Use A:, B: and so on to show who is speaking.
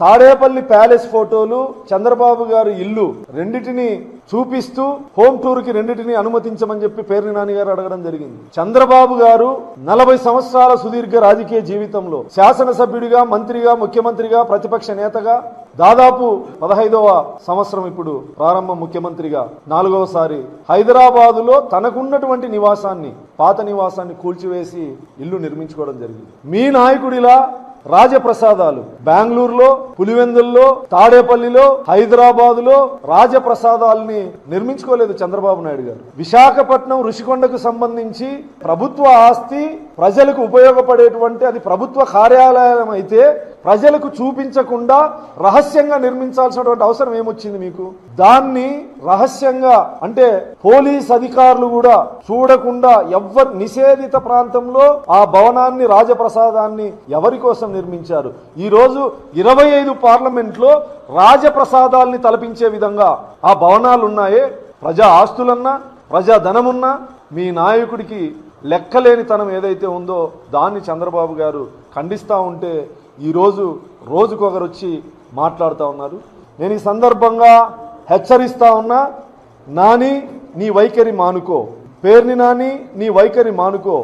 A: Tadepalli palace ఫోటోలు చంద్రబాబు గారు ఇల్లు రెండింటిని చూపిస్తూ హోమ్ టూర్కి రెండింటిని అనుమతించమని చెప్పి పేర్ని నాన్నగారు గారు అడగడం జరిగింది. చంద్రబాబు గారు నలభై సంవత్సరాల సుదీర్ఘ రాజకీయ జీవితంలో శాసనసభ్యుడిగా మంత్రిగా ముఖ్యమంత్రిగా ప్రతిపక్ష నేతగా దాదాపు పదహైదవ సంవత్సరం ఇప్పుడు ప్రారంభ ముఖ్యమంత్రిగా నాలుగవసారి హైదరాబాదులో తనకున్నటువంటి నివాసాన్ని పాత నివాసాన్ని కూల్చివేసి ఇల్లు నిర్మించుకోవడం జరిగింది. మీ నాయకుడిలా రాజప్రసాదాలు. బెంగళూరులో పులివెందుల్లో తాడేపల్లిలో హైదరాబాద్లో రాజప్రసాదాలని నిర్మించుకోలేదు చంద్రబాబు నాయుడు గారు. విశాఖపట్నం ఋషికొండకు సంబంధించి ప్రభుత్వ ఆస్తి ప్రజలకు ఉపయోగపడేటువంటి అది ప్రభుత్వ కార్యాలయం అయితే ప్రజలకు చూపించకుండా రహస్యంగా నిర్మించాల్సినటువంటి అవసరం ఏమొచ్చింది మీకు? దాన్ని రహస్యంగా అంటే పోలీస్ అధికారులు కూడా చూడకుండా ఎవ్వరు నిషేధిత ప్రాంతంలో ఆ భవనాన్ని రాజప్రసాదాన్ని ఎవరి కోసం నిర్మించారు? ఈరోజు ఇరవై ఐదు పార్లమెంట్లో రాజప్రసాదాల్ని తలపించే విధంగా ఆ భవనాలు ఉన్నాయే ప్రజా ఆస్తులన్నా ప్రజా ధనమున్నా మీ నాయకుడికి లెక్కలేనితనం ఏదైతే ఉందో దాన్ని చంద్రబాబు గారు ఖండిస్తూ ఉంటే ఈరోజు రోజుకొకరు వచ్చి మాట్లాడుతూ ఉన్నారు. నేను ఈ సందర్భంగా హెచ్చరిస్తా ఉన్నా నాని నీ వైఖరి మానుకో. పేర్ని నాని నీ వైఖరి మానుకో.